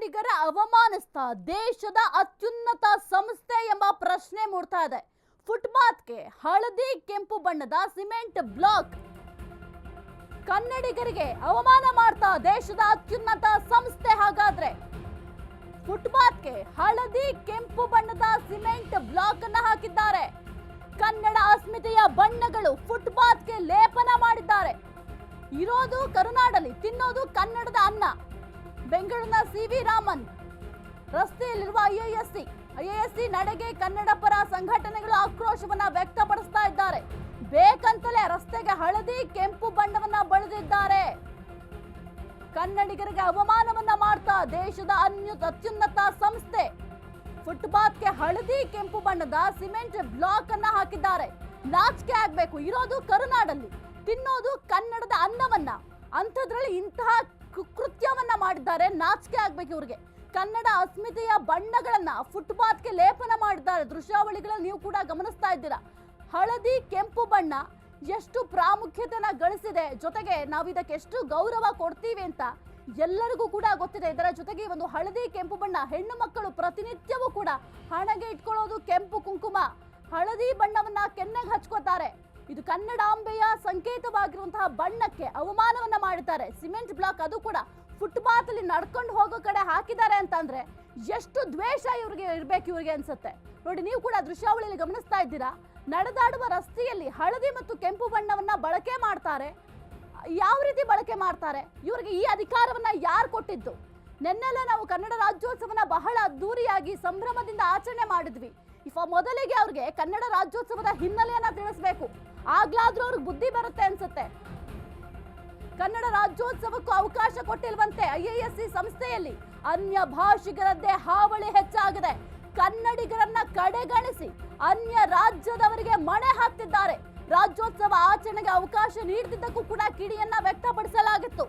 ಕನ್ನಡಿಗರ ಅವಮಾನಿಸ್ತಾ ದೇಶದ ಅತ್ಯುನ್ನತ ಸಂಸ್ಥೆ ಎಂಬ ಪ್ರಶ್ನೆ ಮೂಡ್ತಾ ಇದೆ. ಫುಟ್ಪಾತ್ಗೆ ಹಳದಿ ಕೆಂಪು ಬಣ್ಣದ ಸಿಮೆಂಟ್ ಬ್ಲಾಕ್. ಕನ್ನಡಿಗರಿಗೆ ಅವಮಾನ ಮಾಡ್ತಾ ದೇಶದ ಅತ್ಯುನ್ನತ ಸಂಸ್ಥೆ ಹಾಗಾದ್ರೆ? ಫುಟ್ಪಾತ್ಗೆ ಹಳದಿ ಕೆಂಪು ಬಣ್ಣದ ಸಿಮೆಂಟ್ ಬ್ಲಾಕ್ ಅನ್ನ ಹಾಕಿದ್ದಾರೆ. ಕನ್ನಡ ಅಸ್ಮಿತೆಯ ಬಣ್ಣಗಳು ಫುಟ್ಪಾತ್ಗೆ ಲೇಪನ ಮಾಡಿದ್ದಾರೆ. ಇರೋದು ಕರುನಾಡಲ್ಲಿ, ತಿನ್ನೋದು ಕನ್ನಡದ ಅನ್ನ. ಬೆಂಗಳೂರಿನ ಸಿ ವಿ ರಾಮನ್. ರಸ್ತೆಯಲ್ಲಿರುವ ಐಎಎಸ್ಸಿ ಐಎಎಸ್ಸಿ ನಡೆಗೆ ಕನ್ನಡ ಪರ ಸಂಘಟನೆಗಳು ಆಕ್ರೋಶವನ್ನ ವ್ಯಕ್ತಪಡಿಸ್ತಾ ಇದ್ದಾರೆ. ಬೇಕಂತಲೇ ರಸ್ತೆಗೆ ಹಳದಿ ಕೆಂಪು ಬಣ್ಣವನ್ನ ಬಳಿದಿದ್ದಾರೆ. ಕನ್ನಡಿಗರಿಗೆ ಅವಮಾನವನ್ನ ಮಾಡ್ತಾ ದೇಶದ ಅನ್ಯು ಅತ್ಯುನ್ನತ ಸಂಸ್ಥೆ ಫುಟ್ಪಾತ್ಗೆ ಹಳದಿ ಕೆಂಪು ಬಣ್ಣದ ಸಿಮೆಂಟ್ ಬ್ಲಾಕ್ ಅನ್ನ ಹಾಕಿದ್ದಾರೆ. ನಾಚಿಕೆ ಆಗ್ಬೇಕು, ಇರೋದು ಕರುನಾಡಲ್ಲಿ, ತಿನ್ನೋದು ಕನ್ನಡದ ಅನ್ನವನ್ನ. ಅಂಥದ್ರಲ್ಲಿ ಇಂತಹ ಕೃತ್ಯವನ್ನ ಮಾಡಿದ್ದಾರೆ, ನಾಚಿಕೆ ಆಗ್ಬೇಕು ಇವ್ರಿಗೆ. ಕನ್ನಡ ಅಸ್ಮಿತೆಯ ಬಣ್ಣಗಳನ್ನ ಫುಟ್ಪಾತ್ಗೆ ಲೇಪನ ಮಾಡಿದ್ದಾರೆ. ದೃಶ್ಯಾವಳಿಗಳಲ್ಲಿ ನೀವು ಕೂಡ ಗಮನಿಸ್ತಾ ಇದ್ದೀರಾ. ಹಳದಿ ಕೆಂಪು ಬಣ್ಣ ಎಷ್ಟು ಪ್ರಾಮುಖ್ಯತೆನ ಗಳಿಸಿದೆ. ಜೊತೆಗೆ ನಾವು ಇದಕ್ಕೆ ಎಷ್ಟು ಗೌರವ ಕೊಡ್ತೀವಿ ಅಂತ ಎಲ್ಲರಿಗೂ ಕೂಡ ಗೊತ್ತಿದೆ. ಇದರ ಜೊತೆಗೆ ಒಂದು ಹಳದಿ ಕೆಂಪು ಬಣ್ಣ, ಹೆಣ್ಣು ಮಕ್ಕಳು ಪ್ರತಿನಿತ್ಯವೂ ಕೂಡ ಹಣೆಗೆ ಇಟ್ಕೊಳ್ಳೋದು ಕೆಂಪು ಕುಂಕುಮ. ಹಳದಿ ಬಣ್ಣವನ್ನ ಕೆನ್ನೆಗೆ ಹಚ್ಕೋತಾರೆ. ಇದು ಕನ್ನಡಾಂಬೆಯ ಸಂಕೇತವಾಗಿರುವಂತಹ ಬಣ್ಣಕ್ಕೆ ಅವಮಾನವನ್ನ ಮಾಡಿದ್ದಾರೆ. ಸಿಮೆಂಟ್ ಬ್ಲಾಕ್ ಅದು ಕೂಡ ಫುಟ್ಪಾತ್ ಅಲ್ಲಿ ನಡ್ಕೊಂಡು ಹೋಗೋ ಕಡೆ ಹಾಕಿದ್ದಾರೆ ಅಂತಂದ್ರೆ ಎಷ್ಟು ದ್ವೇಷ ಇವ್ರಿಗೆ ಇರ್ಬೇಕು ಇವ್ರಿಗೆ ಅನ್ಸುತ್ತೆ. ನೋಡಿ, ನೀವು ಕೂಡ ದೃಶ್ಯಾವಳಿಯಲ್ಲಿ ಗಮನಿಸ್ತಾ ಇದ್ದೀರಾ? ನಡೆದಾಡುವ ರಸ್ತೆಯಲ್ಲಿ ಹಳದಿ ಮತ್ತು ಕೆಂಪು ಬಣ್ಣವನ್ನ ಬಳಕೆ ಮಾಡ್ತಾರೆ. ಯಾವ ರೀತಿ ಬಳಕೆ ಮಾಡ್ತಾರೆ? ಇವರಿಗೆ ಈ ಅಧಿಕಾರವನ್ನ ಯಾರು ಕೊಟ್ಟಿದ್ದು? ನೆನ್ನೆಲ್ಲ ನಾವು ಕನ್ನಡ ರಾಜ್ಯೋತ್ಸವನ ಬಹಳ ಅದ್ದೂರಿಯಾಗಿ ಸಂಭ್ರಮದಿಂದ ಆಚರಣೆ ಮಾಡಿದ್ವಿ. ಮೊದಲಿಗೆ ಅವ್ರಿಗೆ ಕನ್ನಡ ರಾಜ್ಯೋತ್ಸವದ ಹಿನ್ನೆಲೆಯನ್ನ ತಿಳಿಸ್ಬೇಕು, ಆಗ್ಲಾದ್ರೂ ಅವ್ರಿಗೆ ಬುದ್ಧಿ ಬರುತ್ತೆ ಅನ್ಸುತ್ತೆ. ಕನ್ನಡ ರಾಜ್ಯೋತ್ಸವಕ್ಕೂ ಅವಕಾಶ ಕೊಟ್ಟಿಲ್ವಂತೆ ಐಎಎಸ್ಸಿ ಸಂಸ್ಥೆಯಲ್ಲಿ ಅನ್ಯ ಭಾಷಿಗರದ್ದೇ ಹಾವಳಿ ಹೆಚ್ಚಾಗಿದೆ. ಕನ್ನಡಿಗರನ್ನ ಕಡೆಗಣಿಸಿ ಅನ್ಯ ರಾಜ್ಯದವರಿಗೆ ಮಣೆ ಹಾಕ್ತಿದ್ದಾರೆ. ರಾಜ್ಯೋತ್ಸವ ಆಚರಣೆಗೆ ಅವಕಾಶ ನೀಡದಿದ್ದಕ್ಕೂ ಕೂಡ ಕಿಡಿಯನ್ನ ವ್ಯಕ್ತಪಡಿಸಲಾಗಿತ್ತು.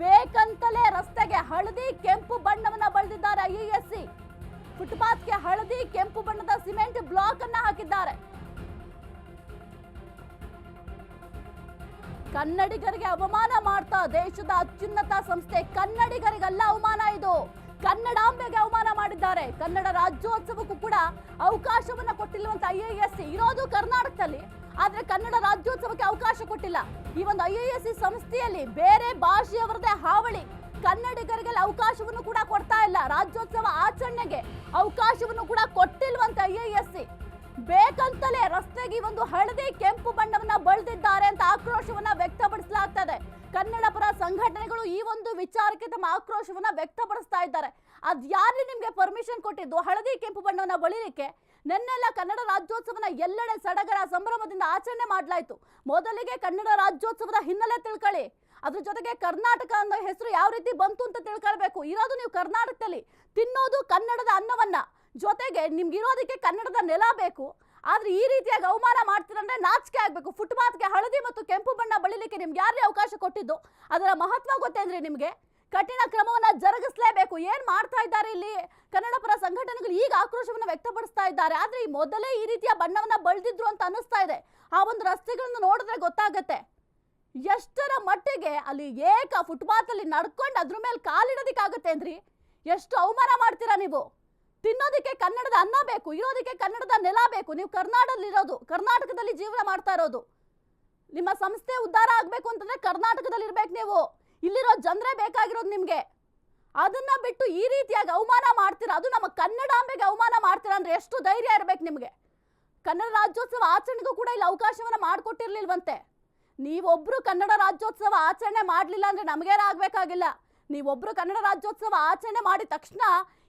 ಬೇಕಂತಲೇ ರಸ್ತೆಗೆ ಹಳದಿ ಕೆಂಪು ಬಣ್ಣವನ್ನ ಬಳಿದಿದ್ದಾರೆ ಐಎಎಸ್ಸಿ ಫುಟ್ಪಾತ್ಗೆ ಹಳದಿ ಕೆಂಪು ಕನ್ನಡಿಗರಿಗೆ ಅವಮಾನ ಮಾಡ್ತಾ ದೇಶದ ಅತ್ಯುನ್ನತ ಸಂಸ್ಥೆ ಕನ್ನಡಿಗರಿಗೆಲ್ಲ ಅವಮಾನ ಇದು. ಕನ್ನಡಾಂಬೆಗೆ ಅವಮಾನ ಮಾಡಿದ್ದಾರೆ. ಕನ್ನಡ ರಾಜ್ಯೋತ್ಸವಕ್ಕೂ ಕೂಡ ಅವಕಾಶವನ್ನ ಎಸ್ ಸಿ ಇರೋದು ಕರ್ನಾಟಕದಲ್ಲಿ. ಆದ್ರೆ ಕನ್ನಡ ರಾಜ್ಯೋತ್ಸವಕ್ಕೆ ಅವಕಾಶ ಕೊಟ್ಟಿಲ್ಲ. ಈ ಒಂದು ಐ ಐ ಸಂಸ್ಥೆಯಲ್ಲಿ ಬೇರೆ ಭಾಷೆಯವರದೇ ಹಾವಳಿ. ಕನ್ನಡಿಗರಿಗೆ ಅವಕಾಶವನ್ನು ಕೂಡ ಕೊಡ್ತಾ ಇಲ್ಲ. ರಾಜ್ಯೋತ್ಸವ ಆಚರಣೆಗೆ ಅವಕಾಶವನ್ನು ಕೂಡ ಕೊಟ್ಟಿಲ್ವಂತ ಐಎಎಸ್ಸಿ ಬೇಕಂತಲೇ ರಸ್ತೆಗೆ ಒಂದು ಹಳದಿ ಕೆಂಪು ಬಣ್ಣವನ್ನ ಬಳದಿದ್ದಾರೆ ಅಂತ ಆಕ್ರೋಶವನ್ನ ವ್ಯಕ್ತಪಡಿಸಲಾಗ್ತದೆ. ಕನ್ನಡ ಪರ ಸಂಘಟನೆಗಳು ಈ ಒಂದು ವಿಚಾರಕ್ಕೆ ತಮ್ಮ ಆಕ್ರೋಶವನ್ನ ವ್ಯಕ್ತಪಡಿಸ್ತಾ ಇದ್ದಾರೆ. ಅದ್ ಯಾರು ನಿಮ್ಗೆ ಪರ್ಮಿಷನ್ ಕೊಟ್ಟಿದ್ದು? ಹಳದಿ ಕೆಂಪು ಬಣ್ಣವನ್ನ ಬಳಿಲಿಕ್ಕೆ? ನೆನ್ನೆಲ್ಲ ಕನ್ನಡ ರಾಜ್ಯೋತ್ಸವನ ಎಲ್ಲೆಡೆ ಸಡಗರ ಸಂಭ್ರಮದಿಂದ ಆಚರಣೆ ಮಾಡಲಾಯಿತು. ಮೊದಲಿಗೆ ಕನ್ನಡ ರಾಜ್ಯೋತ್ಸವದ ಹಿನ್ನೆಲೆ ತಿಳ್ಕೊಳ್ಳಿ. ಅದ್ರ ಜೊತೆಗೆ ಕರ್ನಾಟಕ ಅನ್ನೋ ಹೆಸರು ಯಾವ ರೀತಿ ಬಂತು ಅಂತ ತಿಳ್ಕೊಳ್ಬೇಕು. ಇರೋದು ನೀವು ಕರ್ನಾಟಕದಲ್ಲಿ. ತಿನ್ನೋದು ಕನ್ನಡದ ಅನ್ನವನ್ನ. ಜೊತೆಗೆ ನಿಮ್ಗೆ ಇರೋದಕ್ಕೆ ಕನ್ನಡದ ನೆಲ ಬೇಕು. ಆದ್ರೆ ಈ ರೀತಿಯಾಗಿ ಅವಮಾನ ಮಾಡ್ತೀರಂದ್ರೆ ನಾಚಿಕೆ ಆಗ್ಬೇಕು. ಫುಟ್ಪಾತ್ಗೆ ಹಳದಿ ಮತ್ತು ಕೆಂಪು ಬಣ್ಣ ಬಳಿಲಿಕ್ಕೆ ನಿಮ್ಗೆ ಯಾರೇ ಅವಕಾಶ ಕೊಟ್ಟಿದ್ದು? ಅದರ ಮಹತ್ವ ಗೊತ್ತೇನ್ರಿ ನಿಮ್ಗೆ? ಕಠಿಣ ಕ್ರಮವನ್ನ ಜರುಗಿಸಲೇಬೇಕು. ಏನ್ ಮಾಡ್ತಾ ಇದ್ದಾರೆ ಇಲ್ಲಿ? ಕನ್ನಡ ಪರ ಸಂಘಟನೆಗಳು ಈಗ ಆಕ್ರೋಶವನ್ನ ವ್ಯಕ್ತಪಡಿಸ್ತಾ ಇದ್ದಾರೆ. ಆದ್ರೆ ಈ ಮೊದಲೇ ಈ ರೀತಿಯ ಬಣ್ಣವನ್ನ ಬಳ್ದಿದ್ರು ಅಂತ ಅನಿಸ್ತಾ ಇದೆ. ಆ ಒಂದು ರಸ್ತೆಗಳನ್ನು ನೋಡಿದ್ರೆ ಗೊತ್ತಾಗತ್ತೆ. ಎಷ್ಟರ ಮಟ್ಟಿಗೆ ಅಲ್ಲಿ ಏಕ ಫುಟ್ಪಾತ್ ಅಲ್ಲಿ ನಡ್ಕೊಂಡು ಅದ್ರ ಮೇಲೆ ಕಾಲಿಡೋದಿಕ್ಕಾಗತ್ತೆ ಅಂದ್ರಿ? ಎಷ್ಟು ಅವಮಾನ ಮಾಡ್ತೀರಾ ನೀವು? ತಿನ್ನೋದಕ್ಕೆ ಕನ್ನಡದ ಅನ್ನ ಬೇಕು, ಇರೋದಕ್ಕೆ ಕನ್ನಡದ ನೆಲ ಬೇಕು, ನೀವು ಕರ್ನಾಟಕದಲ್ಲಿರೋದು ಕರ್ನಾಟಕದಲ್ಲಿ ಜೀವನ ಮಾಡ್ತಾ ಇರೋದು. ನಿಮ್ಮ ಸಂಸ್ಥೆ ಉದ್ಧಾರ ಆಗ್ಬೇಕು ಅಂತಂದ್ರೆ ಕರ್ನಾಟಕದಲ್ಲಿ ಇರ್ಬೇಕು ನೀವು. ಇಲ್ಲಿರೋ ಜನರೇ ಬೇಕಾಗಿರೋದು ನಿಮ್ಗೆ. ಅದನ್ನ ಬಿಟ್ಟು ಈ ರೀತಿಯಾಗಿ ಅವಮಾನ ಮಾಡ್ತೀರಾ? ಅದು ನಮ್ಮ ಕನ್ನಡಾಂಬೆಗೆ ಅವಮಾನ ಮಾಡ್ತೀರಾ ಅಂದ್ರೆ ಎಷ್ಟು ಧೈರ್ಯ ಇರ್ಬೇಕು ನಿಮ್ಗೆ? ಕನ್ನಡ ರಾಜ್ಯೋತ್ಸವ ಆಚರಣೆಗೂ ಕೂಡ ಇಲ್ಲಿ ಅವಕಾಶವನ್ನ ಮಾಡಿಕೊಟ್ಟಿರ್ಲಿಲ್ವಂತೆ. ನೀವೊಬ್ರು ಕನ್ನಡ ರಾಜ್ಯೋತ್ಸವ ಆಚರಣೆ ಮಾಡಲಿಲ್ಲ ಅಂದ್ರೆ ನಮಗೇನಾಗಬೇಕಾಗಿಲ್ಲ? ನೀವೊಬ್ರು ಕನ್ನಡ ರಾಜ್ಯೋತ್ಸವ ಆಚರಣೆ ಮಾಡಿದ ತಕ್ಷಣ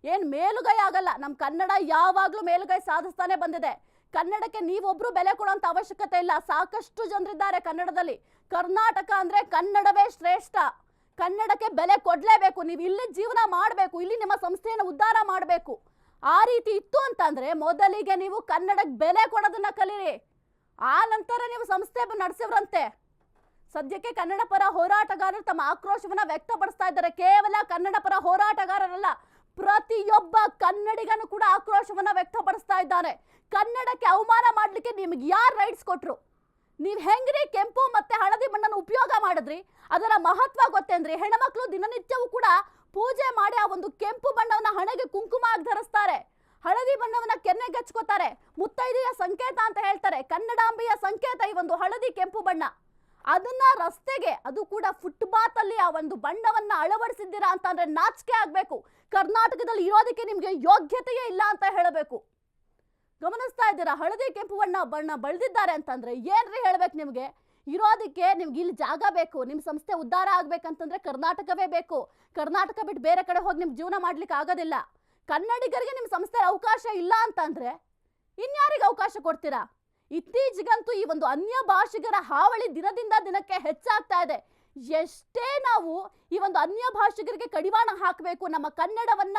ಏನ್ ಮೇಲುಗೈ ಆಗಲ್ಲ. ನಮ್ಮ ಕನ್ನಡ ಯಾವಾಗಲೂ ಮೇಲುಗೈ ಸಾಧಿಸ್ತಾನೆ ಬಂದಿದೆ. ಕನ್ನಡಕ್ಕೆ ನೀವೊಬ್ರು ಬೆಲೆ ಕೊಡುವಂತ ಅವಶ್ಯಕತೆ ಇಲ್ಲ. ಸಾಕಷ್ಟು ಜನರಿದ್ದಾರೆ ಕನ್ನಡದಲ್ಲಿ. ಕರ್ನಾಟಕ ಅಂದರೆ ಕನ್ನಡವೇ ಶ್ರೇಷ್ಠ. ಕನ್ನಡಕ್ಕೆ ಬೆಲೆ ಕೊಡಲೇಬೇಕು. ನೀವು ಇಲ್ಲಿ ಜೀವನ ಮಾಡಬೇಕು. ಇಲ್ಲಿ ನಿಮ್ಮ ಸಂಸ್ಥೆಯನ್ನು ಉದ್ಧಾರ ಮಾಡಬೇಕು. ಆ ರೀತಿ ಇತ್ತು ಅಂತಂದರೆ ಮೊದಲಿಗೆ ನೀವು ಕನ್ನಡಕ್ಕೆ ಬೆಲೆ ಕೊಡೋದನ್ನ ಕಲೀರಿ. ಆ ನಂತರ ನೀವು ಸಂಸ್ಥೆ ನಡೆಸಿವ್ರಂತೆ. ಸದ್ಯಕ್ಕೆ ಕನ್ನಡ ಪರ ಹೋರಾಟಗಾರರು ತಮ್ಮ ಆಕ್ರೋಶವನ್ನ ವ್ಯಕ್ತಪಡಿಸ್ತಾ ಇದ್ದಾರೆ. ಕೇವಲ ಕನ್ನಡ ಪರ ಹೋರಾಟಗಾರರಲ್ಲ. ಪ್ರತಿಯೊಬ್ಬ ಕನ್ನಡಿಗನು ಕೂಡ ಆಕ್ರೋಶವನ್ನ ವ್ಯಕ್ತಪಡಿಸ್ತಾ ಇದ್ದಾರೆ ಕನ್ನಡಕ್ಕೆ ಅವಮಾನ ಮಾಡ್ಲಿಕ್ಕೆ ನಿಮಗೆ ಯಾರು ರೈಟ್ಸ್ ಕೊಟ್ರು? ನೀವು ಹೆಂಗ್ರಿ ಕೆಂಪು ಮತ್ತೆ ಹಳದಿ ಬಣ್ಣನ ಉಪಯೋಗ ಮಾಡಿದ್ರಿ? ಅದರ ಮಹತ್ವ ಗೊತ್ತೇನ್ರಿ? ಹೆಣ್ಮಕ್ಳು ದಿನನಿತ್ಯವೂ ಕೂಡ ಪೂಜೆ ಮಾಡಿ ಆ ಒಂದು ಕೆಂಪು ಬಣ್ಣವನ್ನ ಹಣೆಗೆ ಕುಂಕುಮ ಆಗಿ ಧರಿಸ್ತಾರೆ. ಹಳದಿ ಬಣ್ಣವನ್ನ ಕೆನ್ನೆಗೆ ಹಚ್ಕೋತಾರೆ. ಮುತ್ತೈದೆಯ ಸಂಕೇತ ಅಂತ ಹೇಳ್ತಾರೆ. ಕನ್ನಡಾಂಬೆಯ ಸಂಕೇತ ಈ ಒಂದು ಹಳದಿ ಕೆಂಪು ಬಣ್ಣ. ಅದನ್ನ ರಸ್ತೆಗೆ, ಅದು ಕೂಡ ಫುಟ್ಪಾತ್ ಅಲ್ಲಿ ಆ ಒಂದು ಬಣ್ಣವನ್ನ ಅಳವಡಿಸಿದ್ದೀರಾ ಅಂತ ಅಂದ್ರೆ ನಾಚಿಕೆ ಆಗ್ಬೇಕು. ಕರ್ನಾಟಕದಲ್ಲಿ ಇರೋದಕ್ಕೆ ನಿಮ್ಗೆ ಯೋಗ್ಯತೆಯೇ ಇಲ್ಲ ಅಂತ ಹೇಳಬೇಕು. ಗಮನಿಸ್ತಾ ಇದ್ದೀರಾ? ಹಳದಿ ಕೆಂಪು ಬಣ್ಣ ಬಣ್ಣ ಬಳದಿದ್ದಾರೆ ಅಂತಂದ್ರೆ ಏನ್ರಿ ಹೇಳ್ಬೇಕು ನಿಮ್ಗೆ? ಇರೋದಕ್ಕೆ ನಿಮ್ಗೆ ಇಲ್ಲಿ ಜಾಗ ಬೇಕು ನಿಮ್ಮ ಸಂಸ್ಥೆ ಉದ್ಧಾರ ಆಗ್ಬೇಕಂತಂದ್ರೆ ಕರ್ನಾಟಕವೇ ಬೇಕು. ಕರ್ನಾಟಕ ಬಿಟ್ಟು ಬೇರೆ ಕಡೆ ಹೋಗಿ ನಿಮ್ ಜೀವನ ಮಾಡ್ಲಿಕ್ಕೆ ಆಗೋದಿಲ್ಲ. ಕನ್ನಡಿಗರಿಗೆ ನಿಮ್ಮ ಸಂಸ್ಥೆ ಅವಕಾಶ ಇಲ್ಲ ಅಂತಂದ್ರೆ ಇನ್ಯಾರಿಗೆ ಅವಕಾಶ ಕೊಡ್ತೀರಾ? ಇತ್ತೀಚೆಗಂತೂ ಈ ಒಂದು ಅನ್ಯ ಭಾಷಿಗರ ಹಾವಳಿ ದಿನದಿಂದ ದಿನಕ್ಕೆ ಹೆಚ್ಚಾಗ್ತಾ ಇದೆ. ಎಷ್ಟೇ ನಾವು ಈ ಒಂದು ಅನ್ಯ ಭಾಷಿಗರಿಗೆ ಕಡಿವಾಣ ಹಾಕಬೇಕು, ನಮ್ಮ ಕನ್ನಡವನ್ನ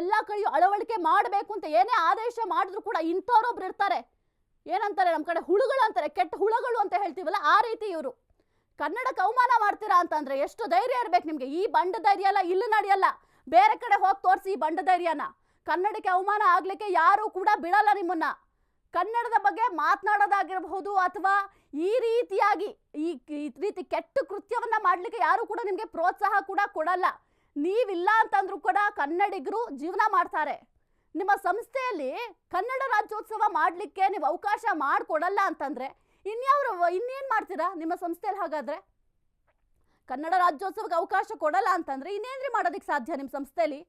ಎಲ್ಲ ಕಡೆಯೂ ಅಳವಡಿಕೆ ಮಾಡಬೇಕು ಅಂತ ಏನೇ ಆದೇಶ ಮಾಡಿದ್ರು ಕೂಡ ಇಂಥವ್ರೊಬ್ರು ಇರ್ತಾರೆ. ಏನಂತಾರೆ ನಮ್ಮ ಕಡೆ ಹುಳುಗಳು ಅಂತಾರೆ, ಕೆಟ್ಟ ಹುಳುಗಳು ಅಂತ ಹೇಳ್ತೀವಲ್ಲ ಆ ರೀತಿ ಇವರು. ಕನ್ನಡಕ್ಕೆ ಅವಮಾನ ಮಾಡ್ತೀರಾ ಅಂತಂದ್ರೆ ಎಷ್ಟು ಧೈರ್ಯ ಇರ್ಬೇಕು ನಿಮ್ಗೆ? ಈ ಬಂಡ ಧೈರ್ಯ ಎಲ್ಲ ಇಲ್ಲಿ ನಡೆಯಲ್ಲ. ಬೇರೆ ಕಡೆ ಹೋಗಿ ತೋರಿಸಿ ಈ ಬಂಡ ಧೈರ್ಯನ. ಕನ್ನಡಕ್ಕೆ ಅವಮಾನ ಆಗ್ಲಿಕ್ಕೆ ಯಾರು ಕೂಡ ಬಿಡಲ್ಲ ನಿಮ್ಮನ್ನ. ಕನ್ನಡದ ಬಗ್ಗೆ ಮಾತನಾಡೋದಾಗಿರಬಹುದು ಅಥವಾ ಈ ರೀತಿಯಾಗಿ ಈ ರೀತಿ ಕೆಟ್ಟ ಕೃತ್ಯವನ್ನ ಮಾಡ್ಲಿಕ್ಕೆ ಯಾರು ಕೂಡ ನಿಮ್ಗೆ ಪ್ರೋತ್ಸಾಹ ಕೂಡ ಕೊಡಲ್ಲ. ನೀವಿಲ್ಲ ಅಂತಂದ್ರೂ ಕೂಡ ಕನ್ನಡಿಗರು ಜೀವನ ಮಾಡ್ತಾರೆ. ನಿಮ್ಮ ಸಂಸ್ಥೆಯಲ್ಲಿ ಕನ್ನಡ ರಾಜ್ಯೋತ್ಸವ ಮಾಡ್ಲಿಕ್ಕೆ ನೀವು ಅವಕಾಶ ಮಾಡಿಕೊಡಲ್ಲ ಅಂತಂದ್ರೆ ಇನ್ಯಾವ್ರು ಇನ್ನೇನ್ ಮಾಡ್ತೀರಾ ನಿಮ್ಮ ಸಂಸ್ಥೆಯಲ್ಲಿ ಹಾಗಾದ್ರೆ? ಕನ್ನಡ ರಾಜ್ಯೋತ್ಸವಕ್ಕೆ ಅವಕಾಶ ಕೊಡಲ್ಲ ಅಂತಂದ್ರೆ ಇನ್ನೇನ್ರಿ ಮಾಡೋದಕ್ಕೆ ಸಾಧ್ಯ ನಿಮ್ಮ ಸಂಸ್ಥೆಯಲ್ಲಿ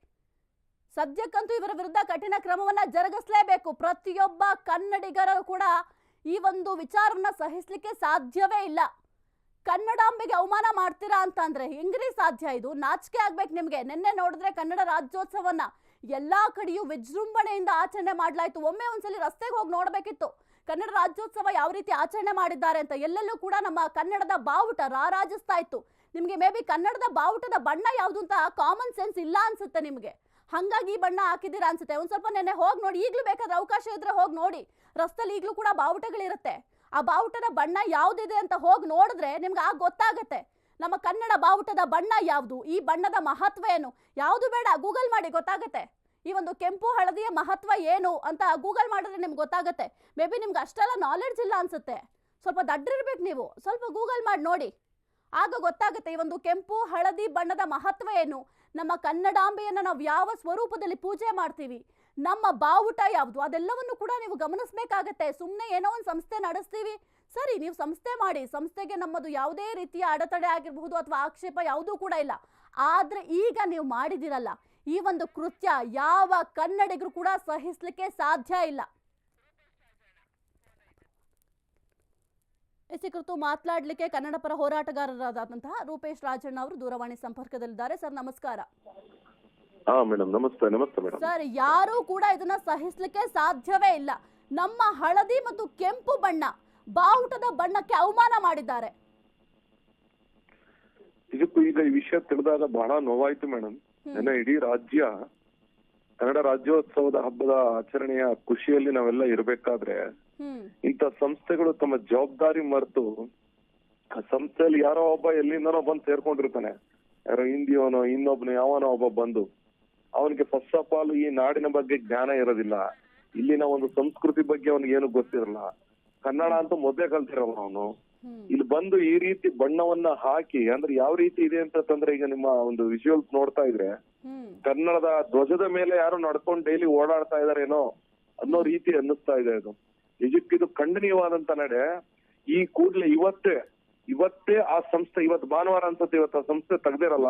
ಸದ್ಯಕ್ಕಂತೂ ಇವರ ವಿರುದ್ಧ ಕಠಿಣ ಕ್ರಮವನ್ನ ಜರುಗಿಸಲೇಬೇಕು. ಪ್ರತಿಯೊಬ್ಬ ಕನ್ನಡಿಗರು ಕೂಡ ಈ ಒಂದು ವಿಚಾರವನ್ನ ಸಹಿಸಲಿಕ್ಕೆ ಸಾಧ್ಯವೇ ಇಲ್ಲ. ಕನ್ನಡಾಂಬೆಗೆ ಅವಮಾನ ಮಾಡ್ತೀರಾ ಅಂತ ಅಂದ್ರೆ ಹೆಂಗ್ರಿ ಸಾಧ್ಯ ಇದು? ನಾಚಿಕೆ ಆಗ್ಬೇಕು ನಿಮಗೆ. ನಿನ್ನೆ ನೋಡಿದ್ರೆ ಕನ್ನಡ ರಾಜ್ಯೋತ್ಸವನ್ನ ಎಲ್ಲಾ ಕಡೆಯೂ ವಿಜೃಂಭಣೆಯಿಂದ ಆಚರಣೆ ಮಾಡ್ಲಾಯ್ತು. ಒಮ್ಮೆ ಒಂದ್ಸಲಿ ರಸ್ತೆಗೆ ಹೋಗಿ ನೋಡಬೇಕಿತ್ತು. ಕನ್ನಡ ರಾಜ್ಯೋತ್ಸವ ಯಾವ ರೀತಿ ಆಚರಣೆ ಮಾಡಿದ್ದಾರೆ ಅಂತ ಎಲ್ಲೆಲ್ಲೂ ಕೂಡ ನಮ್ಮ ಕನ್ನಡದ ಬಾವುಟ ರಾರಾಜಿಸ್ತಾ ಇತ್ತು. ನಿಮಗೆ ಮೇ ಬಿ ಕನ್ನಡದ ಬಾವುಟದ ಬಣ್ಣ ಯಾವುದು ಅಂತ ಕಾಮನ್ ಸೆನ್ಸ್ ಇಲ್ಲ ಅನ್ಸುತ್ತೆ ನಿಮ್ಗೆ. ಹಂಗಾಗಿ ಈ ಬಣ್ಣ ಹಾಕಿದ್ದೀರಾ ಅನ್ಸುತ್ತೆ. ಒಂದು ಸ್ವಲ್ಪ ನೆನ್ನೆ ಹೋಗಿ ನೋಡಿ, ಈಗಲೂ ಬೇಕಾದ್ರೆ ಅವಕಾಶ ಇದ್ರೆ ಹೋಗಿ ನೋಡಿ. ರಸ್ತೆಲಿ ಈಗಲೂ ಕೂಡ ಬಾವುಟಗಳಿರುತ್ತೆ. ಆ ಬಾವುಟದ ಬಣ್ಣ ಯಾವುದಿದೆ ಅಂತ ಹೋಗಿ ನೋಡಿದ್ರೆ ನಿಮ್ಗೆ ಆಗ ಗೊತ್ತಾಗತ್ತೆ. ನಮ್ಮ ಕನ್ನಡ ಬಾವುಟದ ಬಣ್ಣ ಯಾವುದು? ಈ ಬಣ್ಣದ ಮಹತ್ವ ಏನು? ಯಾವುದು ಬೇಡ, ಗೂಗಲ್ ಮಾಡಿ ಗೊತ್ತಾಗತ್ತೆ. ಈ ಒಂದು ಕೆಂಪು ಹಳದಿಯ ಮಹತ್ವ ಏನು ಅಂತ ಗೂಗಲ್ ಮಾಡಿದ್ರೆ ನಿಮ್ಗೆ ಗೊತ್ತಾಗುತ್ತೆ. ಮೇ ಬಿ ನಿಮ್ಗೆ ಅಷ್ಟೆಲ್ಲ ನಾಲೆಡ್ಜ್ ಇಲ್ಲ ಅನ್ಸುತ್ತೆ. ಸ್ವಲ್ಪ ದಡ್ಡಿರ್ಬೇಕು ನೀವು. ಸ್ವಲ್ಪ ಗೂಗಲ್ ಮಾಡಿ ನೋಡಿ. ಆಗ ಗೊತ್ತಾಗುತ್ತೆ ಈ ಒಂದು ಕೆಂಪು, ಹಳದಿ ಬಣ್ಣದ ಮಹತ್ವ ಏನು? ನಮ್ಮ ಕನ್ನಡಾಂಬೆಯನ್ನು ನಾವು ಯಾವ ಸ್ವರೂಪದಲ್ಲಿ ಪೂಜೆ ಮಾಡ್ತೀವಿ? ನಮ್ಮ ಬಾವುಟ ಯಾವುದು? ಅದೆಲ್ಲವನ್ನು ಕೂಡ ನೀವು ಗಮನಿಸಬೇಕಾಗತ್ತೆ. ಸುಮ್ಮನೆ ಏನೋ ಒಂದು ಸಂಸ್ಥೆ ನಡೆಸ್ತೀವಿ. ಸರಿ, ನೀವು ಸಂಸ್ಥೆ ಮಾಡಿ. ಸಂಸ್ಥೆಗೆ ನಮ್ಮದು ಯಾವುದೇ ರೀತಿಯ ಅಡೆತಡೆ ಆಗಿರಬಹುದು ಅಥವಾ ಆಕ್ಷೇಪ ಯಾವುದೂ ಕೂಡ ಇಲ್ಲ. ಆದರೆ ಈಗ ನೀವು ಮಾಡಿದಿರಲ್ಲ ಈ ಒಂದು ಕೃತ್ಯ ಯಾವ ಕನ್ನಡಿಗರು ಕೂಡ ಸಹಿಸಲಿಕ್ಕೆ ಸಾಧ್ಯ ಇಲ್ಲ. ಈ ಕುರಿತು ಮಾತನಾಡಲಿಕ್ಕೆ ಕನ್ನಡ ಪರ ಹೋರಾಟಗಾರರಾದಂತಹ ರೂಪೇಶ್ ರಾಜಣ್ಣ ಅವರು ದೂರವಾಣಿ ಸಂಪರ್ಕದಲ್ಲಿದ್ದಾರೆ. ಸರ್ ನಮಸ್ಕಾರ. ನಮಸ್ತೆ ನಮಸ್ತೆ ಸರ್ ಯಾರು ಕೂಡ ಇದನ್ನ ಸಹಿಸಲಿಕ್ಕೆ ಸಾಧ್ಯವೇ ಇಲ್ಲ. ನಮ್ಮ ಹಳದಿ ಮತ್ತು ಕೆಂಪು ಬಣ್ಣ ಬಾವುಟದ ಬಣ್ಣಕ್ಕೆ ಅವಮಾನ ಮಾಡಿದ್ದಾರೆ. ಇದಕ್ಕೂ ಈಗ ಈ ವಿಷಯ ತಿಳಿದಾಗ ಬಹಳ ನೋವಾಯ್ತು ಮೇಡಮ್ ನನ್ನ ಇಡೀ ರಾಜ್ಯ ಕನ್ನಡ ರಾಜ್ಯೋತ್ಸವದ ಹಬ್ಬದ ಆಚರಣೆಯ ಖುಷಿಯಲ್ಲಿ ನಾವೆಲ್ಲ ಇರ್ಬೇಕಾದ್ರೆ ಇಂಥ ಸಂಸ್ಥೆಗಳು ತಮ್ಮ ಜವಾಬ್ದಾರಿ ಮರೆತು ಆ ಸಂಸ್ಥೆಯಲ್ಲಿ ಯಾರೋ ಒಬ್ಬ ಎಲ್ಲಿಂದನೋ ಬಂದು ಸೇರ್ಕೊಂಡಿರ್ತಾನೆ. ಯಾರೋ ಹಿಂದಿಯವನೋ ಇನ್ನೊಬ್ನು ಯಾವನೋ ಒಬ್ಬ ಬಂದು ಅವನಿಗೆ ಫಸ್ಟ್ ಆಫ್ ಆಲ್ ಈ ನಾಡಿನ ಬಗ್ಗೆ ಜ್ಞಾನ ಇರೋದಿಲ್ಲ. ಇಲ್ಲಿನ ಒಂದು ಸಂಸ್ಕೃತಿ ಬಗ್ಗೆ ಅವನಿಗೆ ಏನು ಗೊತ್ತಿರಲ್ಲ. ಕನ್ನಡ ಅಂತ ಮೊದಲೇ ಕಲ್ತಿರಲ್ಲ ಅವನು. ಇಲ್ಲಿ ಬಂದು ಈ ರೀತಿ ಬಣ್ಣವನ್ನ ಹಾಕಿ ಅಂದ್ರೆ ಯಾವ ರೀತಿ ಇದೆ ಅಂತಂದ್ರೆ ಈಗ ನಿಮ್ಮ ಒಂದು ವಿಜುವಲ್ಸ್ ನೋಡ್ತಾ ಇದ್ರೆ ಕನ್ನಡದ ಧ್ವಜದ ಮೇಲೆ ಯಾರು ನಡ್ಕೊಂಡು ಡೈಲಿ ಓಡಾಡ್ತಾ ಇದಾರೇನೋ ಅನ್ನೋ ರೀತಿ ಅನ್ನಿಸ್ತಾ ಇದೆ ಇದು ನಿಜಕ್ಕಿದು ಖಂಡನೀಯವಾದಂತ ನಡೆ ಈ ಕೂಡ್ಲೆ ಇವತ್ತೇ ಇವತ್ತೇ ಆ ಸಂಸ್ಥೆ, ಇವತ್ತು ಭಾನುವಾರ ಅನ್ಸುತ್ತೆ, ಇವತ್ತು ಆ ಸಂಸ್ಥೆ ತೆಗ್ದಿರಲ್ಲ.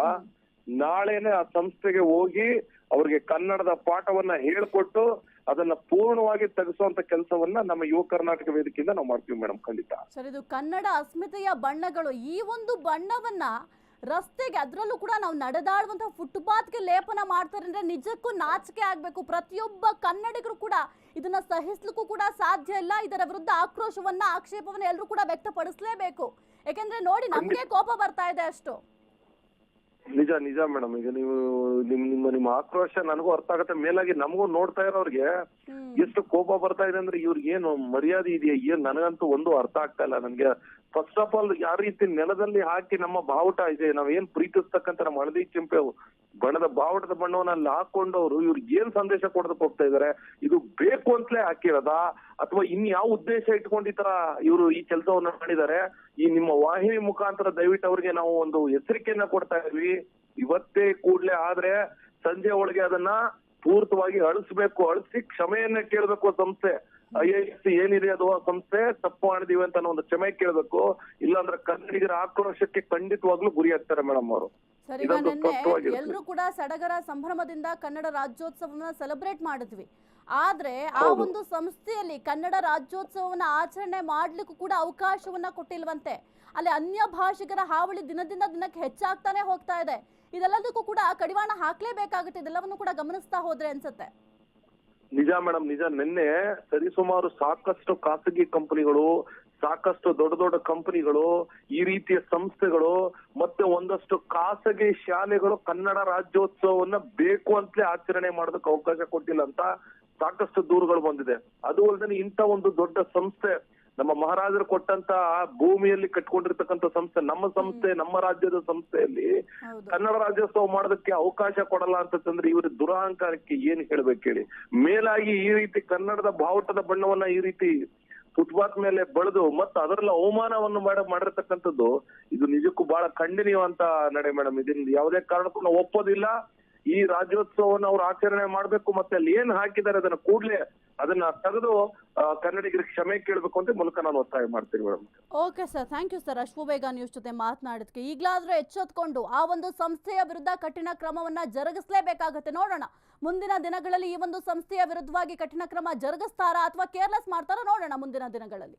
ನಾಳೆನೆ ಆ ಸಂಸ್ಥೆಗೆ ಹೋಗಿ ಅವ್ರಿಗೆ ಕನ್ನಡದ ಪಾಠವನ್ನ ಹೇಳ್ಕೊಟ್ಟು ಅದನ್ನ ಪೂರ್ಣವಾಗಿ ತೆಗೆಸುವಂತ ಕೆಲಸವನ್ನ ನಮ್ಮ ಯುವ ಕರ್ನಾಟಕ ವೇದಿಕೆಯಿಂದ ನಾವು ಮಾಡ್ತೀವಿ ಮೇಡಮ್, ಖಂಡಿತ. ಸರ್, ಇದು ಕನ್ನಡ ಅಸ್ಮಿತೆಯ ಬಣ್ಣಗಳು, ಈ ಒಂದು ಬಣ್ಣವನ್ನ ರಸ್ತೆಗೆ ಅದರಲ್ಲೂ ಕೂಡ ನಾವು ನಡೆದಾಡುವಂತಹ ಫುಟ್ಪಾತ್ಗೆ ಲೇಪನ ಮಾಡ್ತಾರೆ ಅಂದ್ರೆ ನಿಜಕ್ಕೂ ನಾಚಿಕೆ ಆಗ್ಬೇಕು. ಪ್ರತಿಯೊಬ್ಬ ಕನ್ನಡಿಗರು ಕೂಡ ಇದನ್ನ ಸಹಿಸ್ಲಿಕ್ಕೂ ಕೂಡ ಸಾಧ್ಯ ಇಲ್ಲ. ಇದರ ವಿರುದ್ಧ ಆಕ್ರೋಶವನ್ನ ಆಕ್ಷೇಪವನ್ನ ಎಲ್ಲರೂ ಕೂಡ ವ್ಯಕ್ತಪಡಿಸಲೇಬೇಕು. ಯಾಕೆಂದ್ರೆ ನೋಡಿ ನಮ್ಗೆ ಕೋಪ ಬರ್ತಾ ಇದೆ ಅಷ್ಟು. ನಿಜ ನಿಜ ಮೇಡಮ್. ಈಗ ನೀವು ನಿಮ್ ನಿಮ್ಮ ನಿಮ್ಮ ಆಕ್ರೋಶ ನನಗೂ ಅರ್ಥ ಆಗತ್ತೆ. ಮೇಲಾಗಿ ನಮಗೂ ನೋಡ್ತಾ ಇರೋರ್ಗೆ ಎಷ್ಟು ಕೋಪ ಬರ್ತಾ ಇದೆ ಅಂದ್ರೆ ಇವ್ರಿಗೆ ಏನು ಮರ್ಯಾದೆ ಇದೆಯಾ? ಏನ್ ನನಗಂತೂ ಒಂದು ಅರ್ಥ ಆಗ್ತಾ ಇಲ್ಲ ನನ್ಗೆ. ಫಸ್ಟ್ ಆಫ್ ಆಲ್ ಯಾವ ರೀತಿ ನೆಲದಲ್ಲಿ ಹಾಕಿ ನಮ್ಮ ಬಾವುಟ ಇದೆ ನಾವೇನ್ ಏನ್ ಪ್ರೀತಿಸ್ತಕ್ಕಂತ ನಮ್ಮ ಹಳದಿ ಕೆಂಪೆ ಬಣ್ಣದ ಬಾವುಟದ ಬಣ್ಣವನ್ನ ಹಾಕೊಂಡವ್ರು ಇವ್ರು ಏನ್ ಸಂದೇಶ ಕೊಡೋದಕ್ಕೆ ಹೋಗ್ತಾ ಇದಾರೆ? ಇದು ಬೇಕು ಅಂತಲೇ ಹಾಕಿರೋದಾ? ಅಥವಾ ಇನ್ ಯಾವ ಉದ್ದೇಶ ಇಟ್ಕೊಂಡು ಈ ಇವರು ಈ ಕೆಲಸವನ್ನ ಮಾಡಿದ್ದಾರೆ? ಈ ನಿಮ್ಮ ವಾಹಿನಿ ಮುಖಾಂತರ ದಯವಿಟ್ಟು ಅವ್ರಿಗೆ ನಾವು ಒಂದು ಎಚ್ಚರಿಕೆಯನ್ನ ಕೊಡ್ತಾ ಇದ್ವಿ. ಇವತ್ತೇ ಕೂಡ್ಲೆ ಆದ್ರೆ ಸಂಜೆ ಒಳಗೆ ಅದನ್ನ ಪೂರ್ತವಾಗಿ ಅಳಿಸ್ಬೇಕು, ಅಳಿಸಿ ಕ್ಷಮೆಯನ್ನ ಕೇಳಬೇಕು ಸಂಸ್ಥೆ. ಐ ಏನಿದೆ ಅದು ಆ ಸಂಸ್ಥೆ ತಪ್ಪು ಮಾಡಿದೀವಿ ಅಂತ ಒಂದು ಕ್ಷಮೆ ಕೇಳಬೇಕು. ಇಲ್ಲಾಂದ್ರೆ ಕನ್ನಡಿಗರ ಆಕ್ರೋಶಕ್ಕೆ ಖಂಡಿತವಾಗ್ಲೂ ಗುರಿಯಾಗ್ತಾರೆ ಮೇಡಮ್ ಅವರು. ಎಲ್ಲರೂ ಕೂಡ ಸಡಗರ ಸಂಭ್ರಮದಿಂದ ಕನ್ನಡ ರಾಜ್ಯೋತ್ಸವವನ್ನ ಸೆಲೆಬ್ರೇಟ್ ಮಾಡಿದ್ವಿ. ಆದ್ರೆ ಆ ಒಂದು ಸಂಸ್ಥೆಯಲ್ಲಿ ಕನ್ನಡ ರಾಜ್ಯೋತ್ಸವವನ್ನ ಆಚರಣೆ ಮಾಡ್ಲಿಕ್ಕೂ ಕೂಡ ಅವಕಾಶವನ್ನ ಕೊಟ್ಟಿಲ್ವಂತೆ. ಅಲ್ಲಿ ಅನ್ಯ ಭಾಷಿಗರ ಹಾವಳಿ ದಿನದಿಂದ ದಿನಕ್ಕೆ ಹೆಚ್ಚಾಗ್ತಾನೆ ಹೋಗ್ತಾ ಇದೆ. ಇದೆಲ್ಲದಕ್ಕೂ ಕೂಡ ಕಡಿವಾಣ ಹಾಕ್ಲೇಬೇಕಾಗುತ್ತೆ. ಇದೆಲ್ಲವನ್ನು ಕೂಡ ಗಮನಿಸ್ತಾ ಹೋದ್ರೆ ಅನ್ಸುತ್ತೆ. ನಿಜ ಮೇಡಮ್, ನಿಜ. ನಿನ್ನೆ ಸರಿಸುಮಾರು ಸಾಕಷ್ಟು ಖಾಸಗಿ ಕಂಪನಿಗಳು, ಸಾಕಷ್ಟು ದೊಡ್ಡ ದೊಡ್ಡ ಕಂಪನಿಗಳು, ಈ ರೀತಿಯ ಸಂಸ್ಥೆಗಳು ಮತ್ತೆ ಒಂದಷ್ಟು ಖಾಸಗಿ ಶಾಲೆಗಳು ಕನ್ನಡ ರಾಜ್ಯೋತ್ಸವವನ್ನ ಬೇಕು ಅಂತಲೇ ಆಚರಣೆ ಮಾಡೋದಕ್ಕೆ ಅವಕಾಶ ಕೊಟ್ಟಿಲ್ಲ ಅಂತ ಸಾಕಷ್ಟು ದೂರುಗಳು ಬಂದಿದೆ. ಅದು ಅಲ್ಲದೆ ಇಂಥ ಒಂದು ದೊಡ್ಡ ಸಂಸ್ಥೆ ನಮ್ಮ ಮಹಾರಾಜರು ಕೊಟ್ಟಂತ ಭೂಮಿಯಲ್ಲಿ ಕಟ್ಕೊಂಡಿರ್ತಕ್ಕಂಥ ಸಂಸ್ಥೆ ನಮ್ಮ ಸಂಸ್ಥೆ ನಮ್ಮ ರಾಜ್ಯದ ಸಂಸ್ಥೆಯಲ್ಲಿ ಕನ್ನಡ ರಾಜ್ಯೋತ್ಸವ ಮಾಡೋದಕ್ಕೆ ಅವಕಾಶ ಕೊಡಲ್ಲ ಅಂತಂದ್ರೆ ಇವರ ದುರಹಂಕಾರಕ್ಕೆ ಏನ್ ಹೇಳ್ಬೇಕು ಹೇಳಿ? ಮೇಲಾಗಿ ಈ ರೀತಿ ಕನ್ನಡದ ಬಾವುಟದ ಬಣ್ಣವನ್ನ ಈ ರೀತಿ ಫುಟ್ಪಾತ್ ಮೇಲೆ ಬಳದು ಮತ್ತೆ ಅದರಲ್ಲಿ ಅವಮಾನವನ್ನು ಮಾಡ ಮಾಡಿರ್ತಕ್ಕಂಥದ್ದು ಇದು ನಿಜಕ್ಕೂ ಬಹಳ ಖಂಡನೀಯವಂತ ನಡೆ ಮೇಡಮ್. ಇದರಿಂದ ಯಾವುದೇ ಕಾರಣಕ್ಕೂ ನಾವು ಒಪ್ಪೋದಿಲ್ಲ. ಈ ರಾಜ್ಯೋತ್ಸವವನ್ನು ಅವ್ರು ಆಚರಣೆ ಮಾಡ್ಬೇಕು ಮತ್ತೆ ಅಲ್ಲಿ ಏನ್ ಹಾಕಿದ್ದಾರೆ ಅದನ್ನ ಕೂಡಲೇ ಅದನ್ನ ತೆಗೆದು ಕನ್ನಡಿಗರಿಗೆ ಕ್ಷಮೆ ಕೇಳಬೇಕು ಅಂತ ಮೂಲಕ ನಾನು ಒತ್ತಾಯ ಮಾಡ್ತೀನಿ madam okay sir thank you sir ಅಶ್ವ ಬೇಗ ನ್ಯೂಸ್ ಜೊತೆ ಮಾತನಾಡಿದ್ಕೆ. ಈಗಲಾದರೂ ಎಚ್ಚೆತ್ಕೊಂಡು ಆ ಒಂದು ಸಂಸ್ಥೆಯ ವಿರುದ್ಧ ಕಠಿಣ ಕ್ರಮವನ್ನ ಜರುಗಿಸಲೇಬೇಕಾಗತ್ತೆ. ನೋಡೋಣ. ಮುಂದಿನ ದಿನಗಳಲ್ಲಿ ಈ ಒಂದು ಸಂಸ್ಥೆಯ ವಿರುದ್ಧವಾಗಿ ಕಠಿಣ ಕ್ರಮ ಜರುಗಿಸ್ತಾರಾ ಅಥವಾ ಕೇರ್ಲೆಸ್ ಮಾಡ್ತಾರಾ? ನೋಡೋಣ ಮುಂದಿನ ದಿನಗಳಲ್ಲಿ.